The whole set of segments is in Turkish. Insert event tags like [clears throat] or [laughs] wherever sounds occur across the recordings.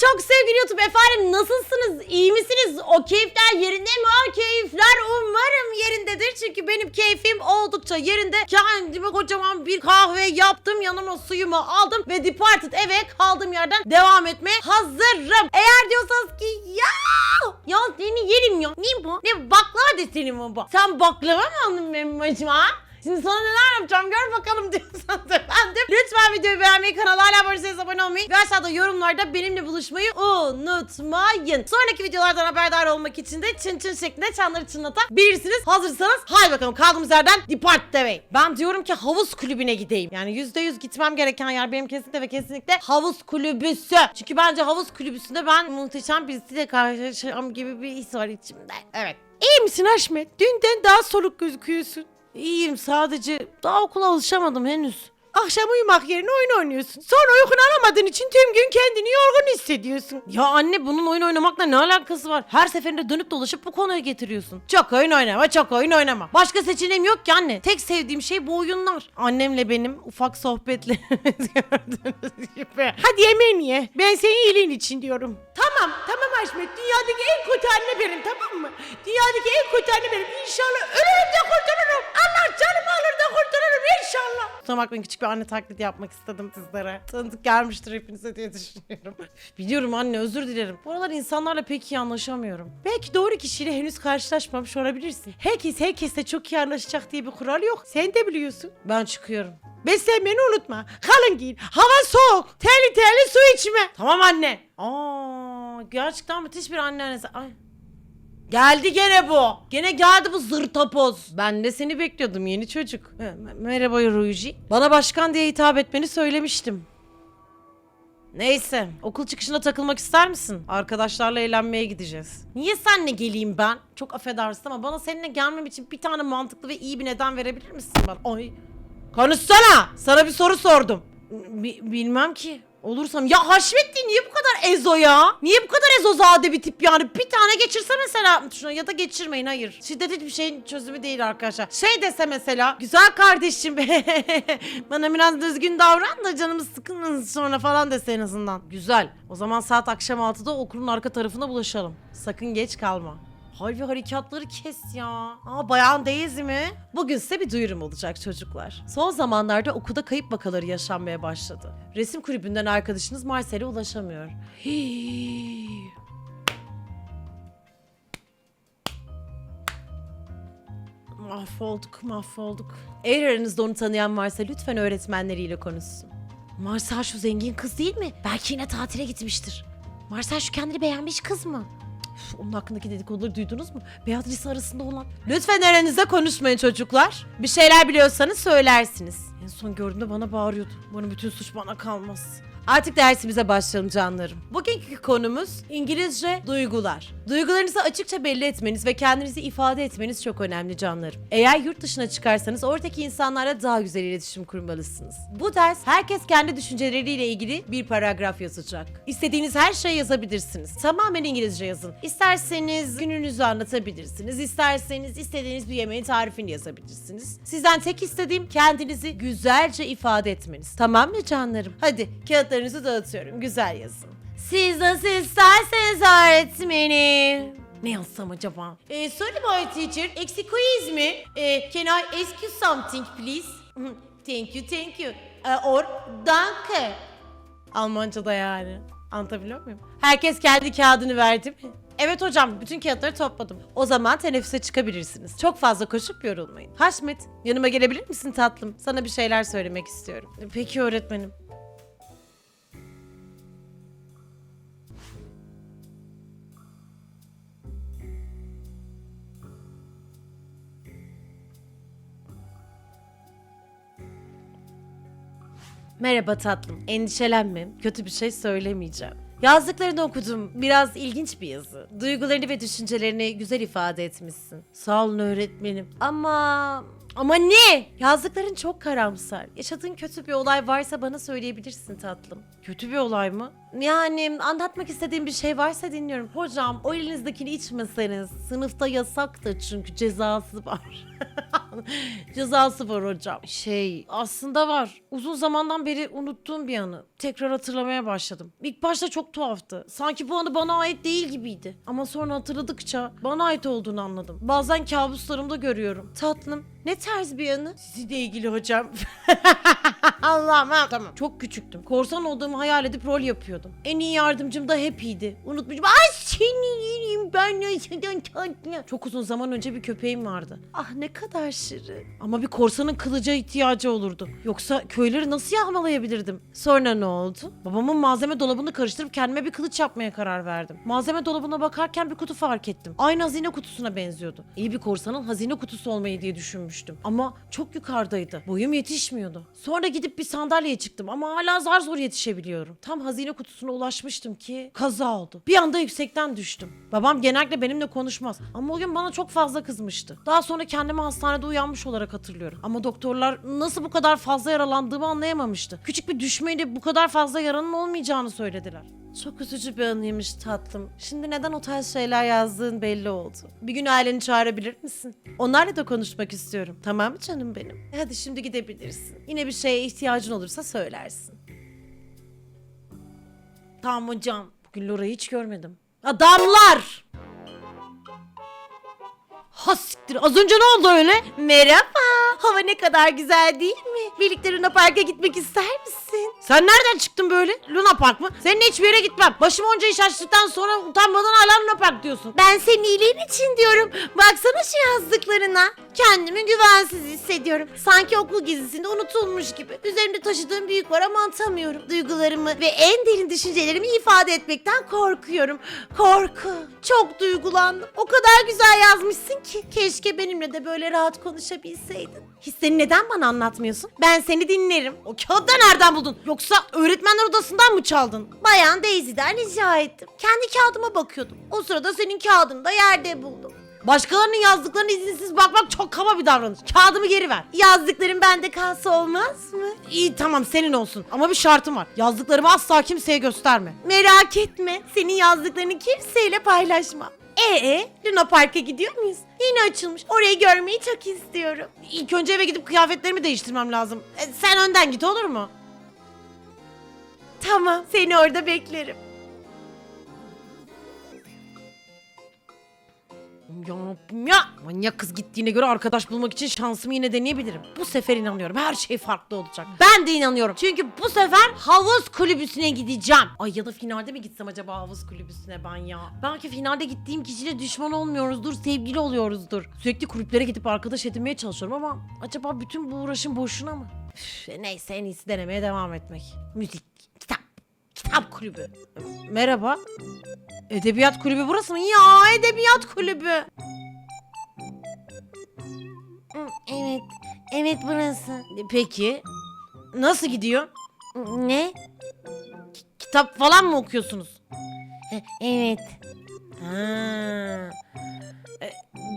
çok sevgili YouTube efendim nasılsınız? İyi misiniz? O keyifler yerinde mi? O keyifler umarım yerindedir. Çünkü benim keyfim oldukça yerinde. Kendime kocaman bir kahve yaptım. Yanıma suyumu aldım ve Departed eve kaldığım yerden devam etmeye hazırım. Eğer diyorsanız ki ya ya seni yerim ya. Ne bu? Ne baklava deseni mi bu? Sen baklava mı aldın benim başıma? Şimdi sana neler yapacağım gör bakalım [laughs] diyorsan da ben de lütfen videoyu beğenmeyi, kanala hala abone değilseniz abone olmayı ve aşağıda yorumlarda benimle buluşmayı unutmayın. Sonraki videolardan haberdar olmak için de çın çın şeklinde çanları çınlatabilirsiniz. Hazırsanız haydi bakalım kaldığımız yerden depart demeyin. Ben diyorum ki havuz kulübüne gideyim. Yani %100 gitmem gereken yer benim kesinlikle ve kesinlikle havuz kulübüsü. Çünkü bence havuz kulübüsünde ben muhteşem birisiyle karşılaşacağım gibi bir his var içimde. Evet. İyi misin Haşmet? Dünden daha soluk gözüküyorsun. İyiyim sadece daha okula alışamadım henüz. Akşam uyumak yerine oyun oynuyorsun. Sonra uykunu alamadığın için tüm gün kendini yorgun hissediyorsun. Ya anne bunun oyun oynamakla ne alakası var? Her seferinde dönüp dolaşıp bu konuya getiriyorsun. Çok oyun oynama, çok oyun oynama. Başka seçeneğim yok ki anne. Tek sevdiğim şey bu oyunlar. Annemle benim ufak sohbetlerimiz gördüğünüz [laughs] gibi. Hadi yemeğini ye. Ben senin iyiliğin için diyorum. Tamam, tamam Haşmet. Dünyadaki en kötü anne benim tamam mı? Dünyadaki en kötü anne benim. İnşallah ölürüm de kurtulurum. Allah canımı alır da kurtulurum inşallah. Kusura bakmayın küçük bir anne taklidi yapmak istedim sizlere. Tanıdık gelmiştir hepinize diye düşünüyorum. [laughs] Biliyorum anne özür dilerim. Bu aralar insanlarla pek iyi anlaşamıyorum. Belki doğru kişiyle henüz karşılaşmamış olabilirsin. Herkes herkesle çok iyi anlaşacak diye bir kural yok. Sen de biliyorsun. Ben çıkıyorum. Beslenmeni unutma. Kalın giyin. Hava soğuk. Terli terli su içme. Tamam anne. Aa, gerçekten müthiş bir anne annesi. Ay. Geldi gene bu. Gene geldi bu zırtapoz. Ben de seni bekliyordum yeni çocuk. Me- Merhaba Ruji. Bana başkan diye hitap etmeni söylemiştim. Neyse, okul çıkışına takılmak ister misin? Arkadaşlarla eğlenmeye gideceğiz. Niye senle geleyim ben? Çok affedersin ama bana seninle gelmem için bir tane mantıklı ve iyi bir neden verebilir misin bana? Ay. Konuşsana! Sana bir soru sordum. Bi- bilmem ki. Olursam. Ya Haşmettin niye bu kadar ezo ya? Niye bu kadar ezozade bir tip yani? Bir tane geçirse mesela şuna ya da geçirmeyin hayır. Şiddet hiçbir şeyin çözümü değil arkadaşlar. Şey dese mesela güzel kardeşim [laughs] bana biraz düzgün davran da canımız sıkılmasın sonra falan dese en azından. Güzel. O zaman saat akşam 6'da okulun arka tarafına bulaşalım. Sakın geç kalma. Hal ve harekatları kes ya. Aa bayan Daisy mi? Bugün size bir duyurum olacak çocuklar. Son zamanlarda okulda kayıp vakaları yaşanmaya başladı. Resim kulübünden arkadaşınız Marcel'e ulaşamıyor. Hii. Mahvolduk, mahvolduk. Eğer aranızda onu tanıyan varsa lütfen öğretmenleriyle konuşsun. Marcel şu zengin kız değil mi? Belki yine tatile gitmiştir. Marcel şu kendini beğenmiş kız mı? Üf, onun hakkındaki dedikoduları duydunuz mu? Beatrice arasında olan. Lütfen aranızda konuşmayın çocuklar. Bir şeyler biliyorsanız söylersiniz. En son gördüğümde bana bağırıyordu. Bunun bütün suç bana kalmaz. Artık dersimize başlayalım canlarım. Bugünkü konumuz İngilizce duygular. Duygularınızı açıkça belli etmeniz ve kendinizi ifade etmeniz çok önemli canlarım. Eğer yurt dışına çıkarsanız oradaki insanlarla daha güzel iletişim kurmalısınız. Bu ders herkes kendi düşünceleriyle ilgili bir paragraf yazacak. İstediğiniz her şeyi yazabilirsiniz. Tamamen İngilizce yazın. İsterseniz gününüzü anlatabilirsiniz. İsterseniz istediğiniz bir yemeğin tarifini yazabilirsiniz. Sizden tek istediğim kendinizi güzelce ifade etmeniz. Tamam mı canlarım? Hadi kağıtlarınızı dağıtıyorum. Güzel yazın. Siz nasıl isterseniz öğretmenim. Ne yazsam acaba? Ee, sorry boy teacher, excuse me. Ee, can I ask you something please? [laughs] Thank you, thank you. Ee, or danke. Almanca'da yani. Anlatabiliyor muyum? Herkes kendi kağıdını verdi mi? Evet hocam, bütün kağıtları topladım. O zaman teneffüse çıkabilirsiniz. Çok fazla koşup yorulmayın. Haşmet, yanıma gelebilir misin tatlım? Sana bir şeyler söylemek istiyorum. Peki öğretmenim. Merhaba tatlım. Endişelenme. Kötü bir şey söylemeyeceğim. Yazdıklarını okudum. Biraz ilginç bir yazı. Duygularını ve düşüncelerini güzel ifade etmişsin. Sağ olun öğretmenim. Ama... Ama ne? Yazdıkların çok karamsar. Yaşadığın kötü bir olay varsa bana söyleyebilirsin tatlım. Kötü bir olay mı? Yani anlatmak istediğim bir şey varsa dinliyorum. Hocam o elinizdekini içmeseniz. Sınıfta yasaktı çünkü cezası var. [laughs] [laughs] Cezası var hocam. Şey aslında var. Uzun zamandan beri unuttuğum bir anı. Tekrar hatırlamaya başladım. İlk başta çok tuhaftı. Sanki bu anı bana ait değil gibiydi. Ama sonra hatırladıkça bana ait olduğunu anladım. Bazen kabuslarımda görüyorum. Tatlım ne tarz bir anı? Sizinle ilgili hocam. [laughs] Allah'ım ha. Tamam. Çok küçüktüm. Korsan olduğumu hayal edip rol yapıyordum. En iyi yardımcım da Happy'ydi. Unutmuşum. Ay seni ben yaşadan tatlı. Çok uzun zaman önce bir köpeğim vardı. Ah ne kadar şirin. Ama bir korsanın kılıca ihtiyacı olurdu. Yoksa köyleri nasıl yağmalayabilirdim? Sonra ne oldu? Babamın malzeme dolabını karıştırıp kendime bir kılıç yapmaya karar verdim. Malzeme dolabına bakarken bir kutu fark ettim. Aynı hazine kutusuna benziyordu. İyi bir korsanın hazine kutusu olmayı diye düşünmüştüm. Ama çok yukarıdaydı. Boyum yetişmiyordu. Sonra gidip bir sandalyeye çıktım ama hala zar zor yetişebiliyorum. Tam hazine kutusuna ulaşmıştım ki kaza oldu. Bir anda yüksekten düştüm. Babam genellikle benimle konuşmaz ama o gün bana çok fazla kızmıştı. Daha sonra kendimi hastanede uyanmış olarak hatırlıyorum. Ama doktorlar nasıl bu kadar fazla yaralandığımı anlayamamıştı. Küçük bir düşmeyle bu kadar fazla yaranın olmayacağını söylediler. Çok üzücü bir anıymış tatlım. Şimdi neden o tarz şeyler yazdığın belli oldu. Bir gün aileni çağırabilir misin? Onlarla da konuşmak istiyorum. Tamam mı canım benim? Hadi şimdi gidebilirsin. Yine bir şeye ihtiyacın olursa söylersin. Tamam hocam. Bugün Lora'yı hiç görmedim. Adamlar! Ha siktir. Az önce ne oldu öyle? Merhaba. Hava ne kadar güzel değil mi? Birlikte Luna Park'a gitmek ister misin? Sen nereden çıktın böyle? Luna Park mı? Seninle hiçbir yere gitmem. Başım onca iş açtıktan sonra utanmadan hala Luna Park diyorsun. Ben senin iyiliğin için diyorum. Baksana şu yazdıklarına. Kendimi güvensiz hissediyorum. Sanki okul gezisinde unutulmuş gibi. Üzerimde taşıdığım büyük var ama atamıyorum. Duygularımı ve en derin düşüncelerimi ifade etmekten korkuyorum. Korku. Çok duygulandım. O kadar güzel yazmışsın ki. Keşke benimle de böyle rahat konuşabilseydin. Hisseni neden bana anlatmıyorsun? Ben seni dinlerim. O kağıdı nereden buldun? Yoksa öğretmenler odasından mı çaldın? Bayan Daisy'den rica ettim. Kendi kağıdıma bakıyordum. O sırada senin kağıdını da yerde buldum. Başkalarının yazdıklarına izinsiz bakmak çok kaba bir davranış. Kağıdımı geri ver. Yazdıklarım bende kalsa olmaz mı? İyi tamam senin olsun. Ama bir şartım var. Yazdıklarımı asla kimseye gösterme. Merak etme. Senin yazdıklarını kimseyle paylaşmam. Ee, Luna Park'a gidiyor muyuz? Yeni açılmış. Orayı görmeyi çok istiyorum. İlk önce eve gidip kıyafetlerimi değiştirmem lazım. E, sen önden git olur mu? Tamam, seni orada beklerim. Ya Rabbim ya. Manyak kız gittiğine göre arkadaş bulmak için şansımı yine deneyebilirim. Bu sefer inanıyorum. Her şey farklı olacak. Ben de inanıyorum. Çünkü bu sefer havuz kulübüsüne gideceğim. Ay ya da finalde mi gitsem acaba havuz kulübüsüne ben ya? Belki finalde gittiğim kişiyle düşman olmuyoruzdur, sevgili oluyoruzdur. Sürekli kulüplere gidip arkadaş edinmeye çalışıyorum ama acaba bütün bu uğraşım boşuna mı? Üf, neyse en iyisi denemeye devam etmek. Müzik, kitap, kulübü. Merhaba. Edebiyat kulübü burası mı? Ya edebiyat kulübü. Evet. Evet burası. Peki. Nasıl gidiyor? Ne? kitap falan mı okuyorsunuz? Evet. Ha. E,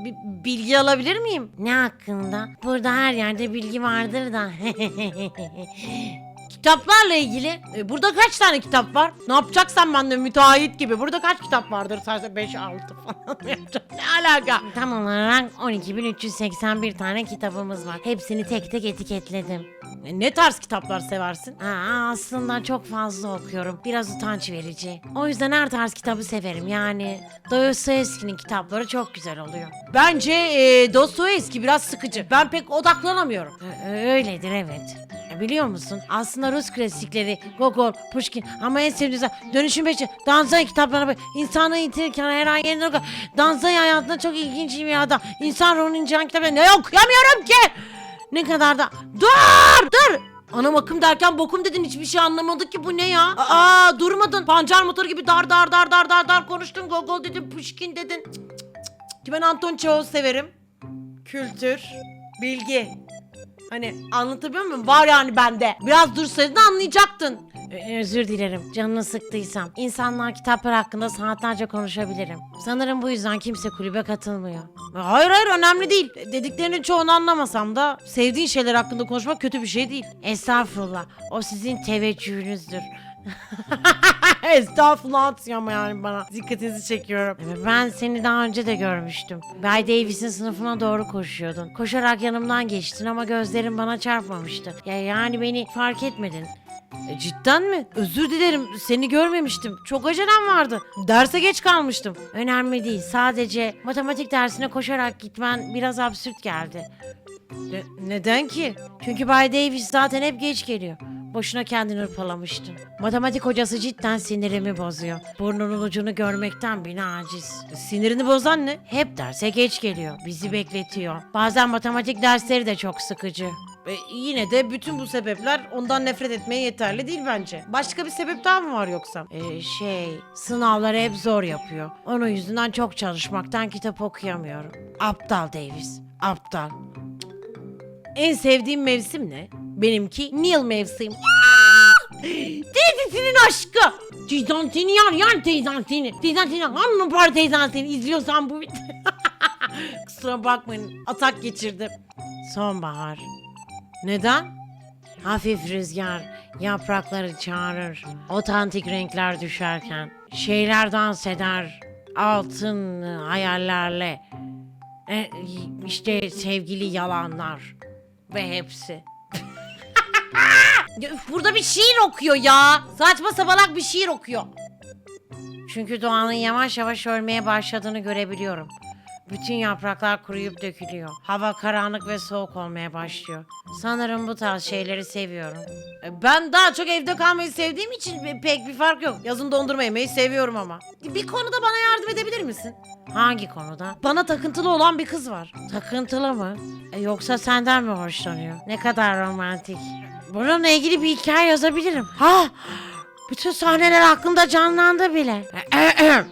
bi- bilgi alabilir miyim? Ne hakkında? Burada her yerde bilgi vardır da. [laughs] Kitaplarla ilgili. E, burada kaç tane kitap var? Ne yapacaksan ben de müteahhit gibi. Burada kaç kitap vardır? Sadece 5 6 falan [laughs] yapacağım? Ne alaka? Tam olarak 12.381 tane kitabımız var. Hepsini tek tek etiketledim. E, ne tarz kitaplar seversin? Aa, aslında çok fazla okuyorum. Biraz utanç verici. O yüzden her tarz kitabı severim. Yani Dostoyevski'nin kitapları çok güzel oluyor. Bence e, Dostoyevski biraz sıkıcı. Ben pek odaklanamıyorum. Ö- Öyledir evet. Biliyor musun? Aslında Rus klasikleri Gogol, Pushkin ama en sevdiğim Dönüşüm Beşi, Danzai kitaplarına bak. İnsanı yitirirken her an yerine okur. Danzai hayatında çok ilginç bir adam. İnsan ruhunun incelen kitabı ne okuyamıyorum ki. Ne kadar da... Dur! Dur! Anam akım derken bokum dedin hiçbir şey anlamadık ki bu ne ya? Aa durmadın. Pancar motoru gibi dar dar dar dar dar dar konuştun. Gogol dedin, Pushkin dedin. Cık, cık, cık. Ki ben Anton Çehov severim. Kültür, bilgi. Hani anlatabiliyor muyum? Var yani bende. Biraz dursaydın anlayacaktın. Ö- Özür dilerim. Canını sıktıysam. İnsanlar kitaplar hakkında saatlerce konuşabilirim. Sanırım bu yüzden kimse kulübe katılmıyor. Hayır hayır önemli değil. Dediklerinin çoğunu anlamasam da sevdiğin şeyler hakkında konuşmak kötü bir şey değil. Estağfurullah. O sizin teveccühünüzdür. [laughs] Estağfurullah atıyor ama yani bana. Dikkatinizi çekiyorum. Ben seni daha önce de görmüştüm. Bay Davis'in sınıfına doğru koşuyordun. Koşarak yanımdan geçtin ama gözlerin bana çarpmamıştı. Ya yani beni fark etmedin. E, cidden mi? Özür dilerim. Seni görmemiştim. Çok acelem vardı. Derse geç kalmıştım. Önemli değil. Sadece matematik dersine koşarak gitmen biraz absürt geldi. Ne- neden ki? Çünkü Bay Davis zaten hep geç geliyor. Boşuna kendini hırpalamıştın. Matematik hocası cidden sinirimi bozuyor. Burnunun ucunu görmekten bile aciz. Sinirini bozan ne? Hep derse geç geliyor. Bizi bekletiyor. Bazen matematik dersleri de çok sıkıcı. E, yine de bütün bu sebepler ondan nefret etmeye yeterli değil bence. Başka bir sebep daha mı var yoksa? Ee, şey, sınavları hep zor yapıyor. Onun yüzünden çok çalışmaktan kitap okuyamıyorum. Aptal Davis, aptal. En sevdiğim mevsim ne? Benimki Nil mevsim. Teyzesinin aşkı. Teyzantini yar yar teyzantini. Teyzantini hanım var teyzantini izliyorsan bu [laughs] Kusura bakmayın atak geçirdim. Sonbahar. Neden? Hafif rüzgar yaprakları çağırır. Otantik renkler düşerken. Şeyler dans eder. Altın hayallerle. E, işte sevgili yalanlar. Ve hepsi. Burada bir şiir okuyor ya. Saçma sabalak bir şiir okuyor. Çünkü doğanın yavaş yavaş ölmeye başladığını görebiliyorum. Bütün yapraklar kuruyup dökülüyor. Hava karanlık ve soğuk olmaya başlıyor. Sanırım bu tarz şeyleri seviyorum. E, Ben daha çok evde kalmayı sevdiğim için pe- pek bir fark yok. Yazın dondurma yemeyi seviyorum ama. Bir konuda bana yardım edebilir misin? Hangi konuda? Bana takıntılı olan bir kız var. Takıntılı mı? E, yoksa senden mi hoşlanıyor? Ne kadar romantik. Bununla ilgili bir hikaye yazabilirim. Ha! Bütün sahneler aklımda canlandı bile. [clears throat]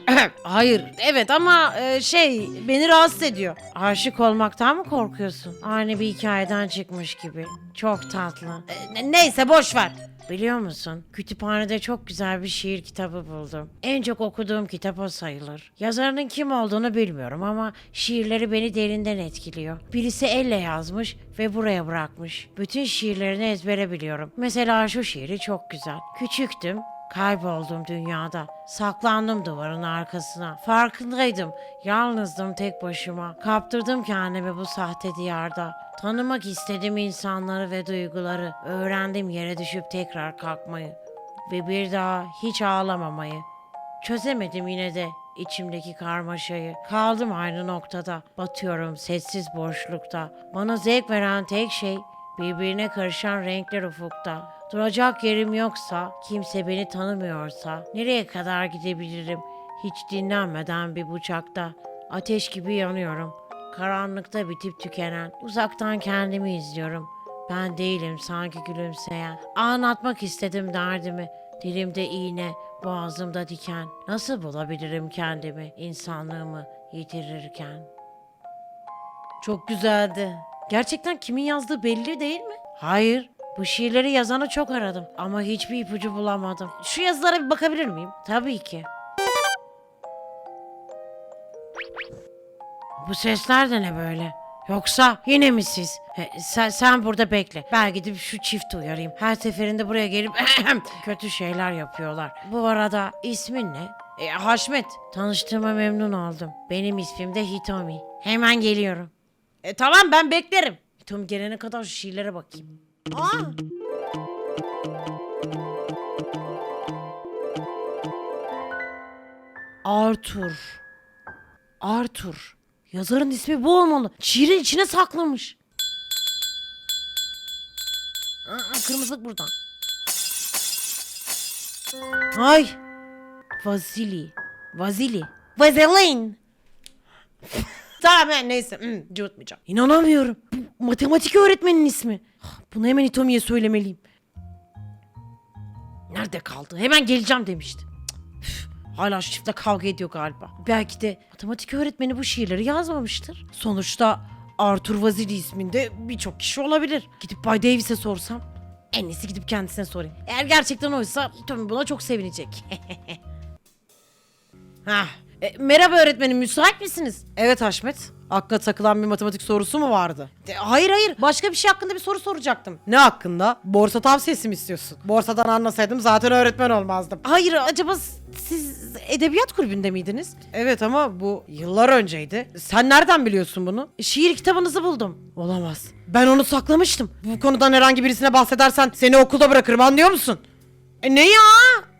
Hayır, evet ama e, şey beni rahatsız ediyor. Aşık olmaktan mı korkuyorsun? Aynı bir hikayeden çıkmış gibi. Çok tatlı. E, ne- neyse boş ver. Biliyor musun? Kütüphanede çok güzel bir şiir kitabı buldum. En çok okuduğum kitap o sayılır. Yazarının kim olduğunu bilmiyorum ama şiirleri beni derinden etkiliyor. Birisi elle yazmış ve buraya bırakmış. Bütün şiirlerini ezbere biliyorum. Mesela şu şiiri çok güzel. Küçüktüm, Kayboldum dünyada. Saklandım duvarın arkasına. Farkındaydım. Yalnızdım tek başıma. Kaptırdım kendimi bu sahte diyarda. Tanımak istedim insanları ve duyguları. Öğrendim yere düşüp tekrar kalkmayı. Ve bir daha hiç ağlamamayı. Çözemedim yine de içimdeki karmaşayı. Kaldım aynı noktada. Batıyorum sessiz boşlukta. Bana zevk veren tek şey birbirine karışan renkler ufukta. Duracak yerim yoksa, kimse beni tanımıyorsa nereye kadar gidebilirim? Hiç dinlenmeden bir bucakta. Ateş gibi yanıyorum. Karanlıkta bitip tükenen. Uzaktan kendimi izliyorum. Ben değilim sanki gülümseyen. Anlatmak istedim derdimi. Dilimde iğne, boğazımda diken. Nasıl bulabilirim kendimi, insanlığımı yitirirken? Çok güzeldi. Gerçekten kimin yazdığı belli değil mi? Hayır, bu şiirleri yazanı çok aradım ama hiçbir ipucu bulamadım. Şu yazılara bir bakabilir miyim? Tabii ki. Bu sesler de ne böyle? Yoksa yine mi siz? He, sen, sen burada bekle. Ben gidip şu çifti uyarayım. Her seferinde buraya gelip [clears throat] kötü şeyler yapıyorlar. Bu arada ismin ne? E, Haşmet. Tanıştığıma memnun oldum. Benim ismim de Hitomi. Hemen geliyorum. E, tamam ben beklerim. Tom gelene kadar şu şiirlere bakayım. Aa! Arthur. Arthur. Yazarın ismi bu olmalı. Şiirin içine saklamış. Aa, kırmızılık buradan. Ay. Vasili. Vasili. Vaseline. tamam neyse. Hmm, cıvıtmayacağım. İnanamıyorum. Bu matematik öğretmenin ismi. Bunu hemen İtomi'ye söylemeliyim. Nerede kaldı? Hemen geleceğim demişti. Hala şu çiftle kavga ediyor galiba. Belki de matematik öğretmeni bu şiirleri yazmamıştır. Sonuçta Arthur Vasili isminde birçok kişi olabilir. Gidip Bay Davis'e sorsam. En iyisi gidip kendisine sorayım. Eğer gerçekten oysa Tommy buna çok sevinecek. [laughs] Hah. E, merhaba öğretmenim müsait misiniz? Evet Haşmet. Aklına takılan bir matematik sorusu mu vardı? De, hayır hayır. Başka bir şey hakkında bir soru soracaktım. Ne hakkında? Borsa tavsiyesi mi istiyorsun? Borsadan anlasaydım zaten öğretmen olmazdım. Hayır acaba siz edebiyat kulübünde miydiniz? Evet ama bu yıllar önceydi. Sen nereden biliyorsun bunu? Şiir kitabınızı buldum. Olamaz. Ben onu saklamıştım. Bu konudan herhangi birisine bahsedersen seni okulda bırakırım anlıyor musun? E ne ya?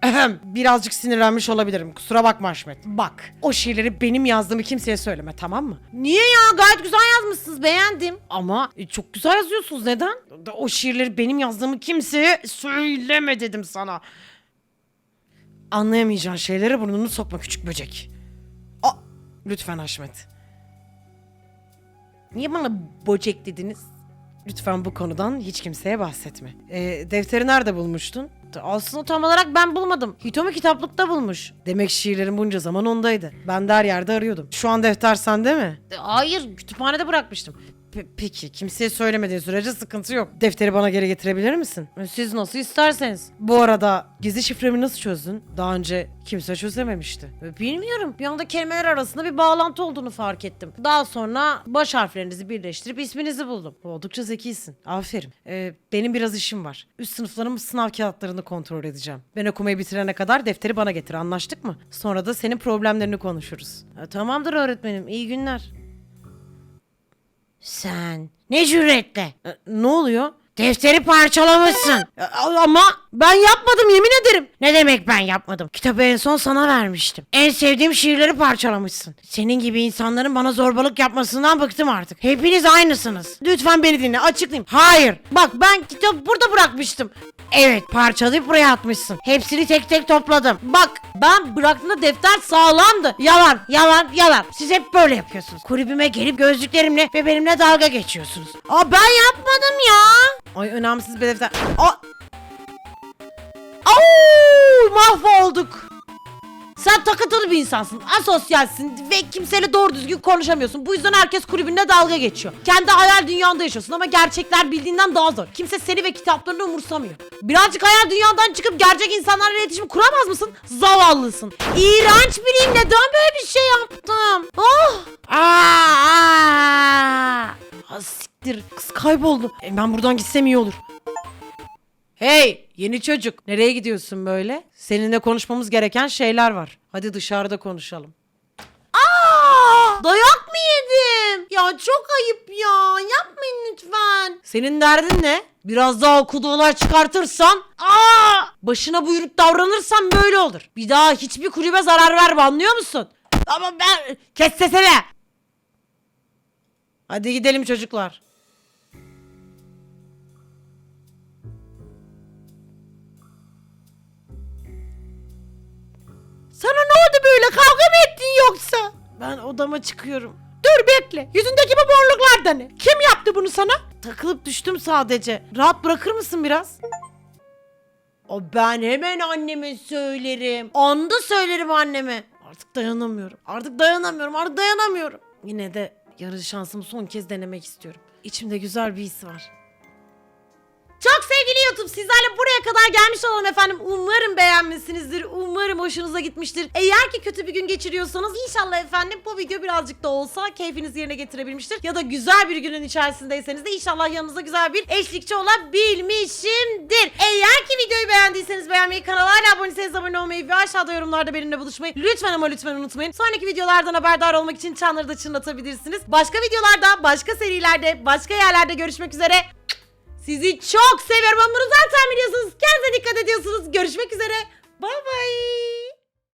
Ahem, Birazcık sinirlenmiş olabilirim. Kusura bakma Haşmet. Bak, o şiirleri benim yazdığımı kimseye söyleme tamam mı? Niye ya? Gayet güzel yazmışsınız. Beğendim. Ama e, çok güzel yazıyorsunuz. Neden? O şiirleri benim yazdığımı kimseye söyleme dedim sana. Anlayamayacağın şeylere burnunu sokma küçük böcek. Aa, lütfen Haşmet. Niye bana böcek dediniz? Lütfen bu konudan hiç kimseye bahsetme. Ee, defteri nerede bulmuştun? Aslında tam olarak ben bulmadım. Hitomi kitaplıkta bulmuş. Demek şiirlerin bunca zaman ondaydı. Ben de her yerde arıyordum. Şu an defter sende mi? Hayır, kütüphanede bırakmıştım. Pe- peki, kimseye söylemediğin sürece sıkıntı yok. Defteri bana geri getirebilir misin? Siz nasıl isterseniz. Bu arada gizli şifremi nasıl çözdün? Daha önce kimse çözememişti. Bilmiyorum. Bir anda kelimeler arasında bir bağlantı olduğunu fark ettim. Daha sonra baş harflerinizi birleştirip isminizi buldum. Oldukça zekisin. Aferin. Ee, benim biraz işim var. Üst sınıfların sınav kağıtlarını kontrol edeceğim. Ben okumayı bitirene kadar defteri bana getir. Anlaştık mı? Sonra da senin problemlerini konuşuruz. Ha, tamamdır öğretmenim. İyi günler. Sen ne cüretle? E, ne oluyor? Defteri parçalamışsın. E, ama ben yapmadım yemin ederim. Ne demek ben yapmadım? Kitabı en son sana vermiştim. En sevdiğim şiirleri parçalamışsın. Senin gibi insanların bana zorbalık yapmasından bıktım artık. Hepiniz aynısınız. Lütfen beni dinle açıklayayım. Hayır. Bak ben kitabı burada bırakmıştım. Evet parçalayıp buraya atmışsın. Hepsini tek tek topladım. Bak ben bıraktığımda defter sağlamdı. Yalan, yalan, yalan. Siz hep böyle yapıyorsunuz. Kulübüme gelip gözlüklerimle ve benimle dalga geçiyorsunuz. Aa ben yapmadım ya. Ay önemsiz bir defter. Aa. Au, mahvolduk. Sen takıntılı bir insansın, asosyalsin ve kimseyle doğru düzgün konuşamıyorsun. Bu yüzden herkes kulübünde dalga geçiyor. Kendi hayal dünyanda yaşıyorsun ama gerçekler bildiğinden daha zor. Kimse seni ve kitaplarını umursamıyor. Birazcık hayal dünyadan çıkıp gerçek insanlarla iletişim kuramaz mısın? Zavallısın. İğrenç biriyim. Neden böyle bir şey yaptım? Oh! Aa, aa. Ha, siktir. Kız kayboldu. E, ben buradan gitsem iyi olur. Hey yeni çocuk. Nereye gidiyorsun böyle? Seninle konuşmamız gereken şeyler var. Hadi dışarıda konuşalım. Aa! Dayak mı yedim? Ya çok ayıp ya. Yapmayın lütfen. Senin derdin ne? Biraz daha okuduğuna çıkartırsan aa! Başına buyruk davranırsan böyle olur. Bir daha hiçbir kulübe zarar verme anlıyor musun? Ama ben... Kes sesini. Hadi gidelim çocuklar. Ben odama çıkıyorum. Dur bekle. Yüzündeki bu morluklar da ne? Kim yaptı bunu sana? Takılıp düştüm sadece. Rahat bırakır mısın biraz? O ben hemen anneme söylerim. Anda söylerim anneme. Artık dayanamıyorum. Artık dayanamıyorum. Artık dayanamıyorum. Yine de yarı şansımı son kez denemek istiyorum. İçimde güzel bir his var. Çok sevgili sizlerle buraya kadar gelmiş olalım efendim. Umarım beğenmişsinizdir. Umarım hoşunuza gitmiştir. Eğer ki kötü bir gün geçiriyorsanız inşallah efendim bu video birazcık da olsa keyfinizi yerine getirebilmiştir. Ya da güzel bir günün içerisindeyseniz de inşallah yanınızda güzel bir eşlikçi olabilmişimdir. Eğer ki videoyu beğendiyseniz beğenmeyi, kanala hala aboneyseniz abone olmayı ve aşağıda yorumlarda benimle buluşmayı lütfen ama lütfen unutmayın. Sonraki videolardan haberdar olmak için çanları da çınlatabilirsiniz. Başka videolarda, başka serilerde, başka yerlerde görüşmek üzere. Sizi çok seviyorum. Bunu zaten biliyorsunuz. Kendinize dikkat ediyorsunuz. Görüşmek üzere. Bay bay.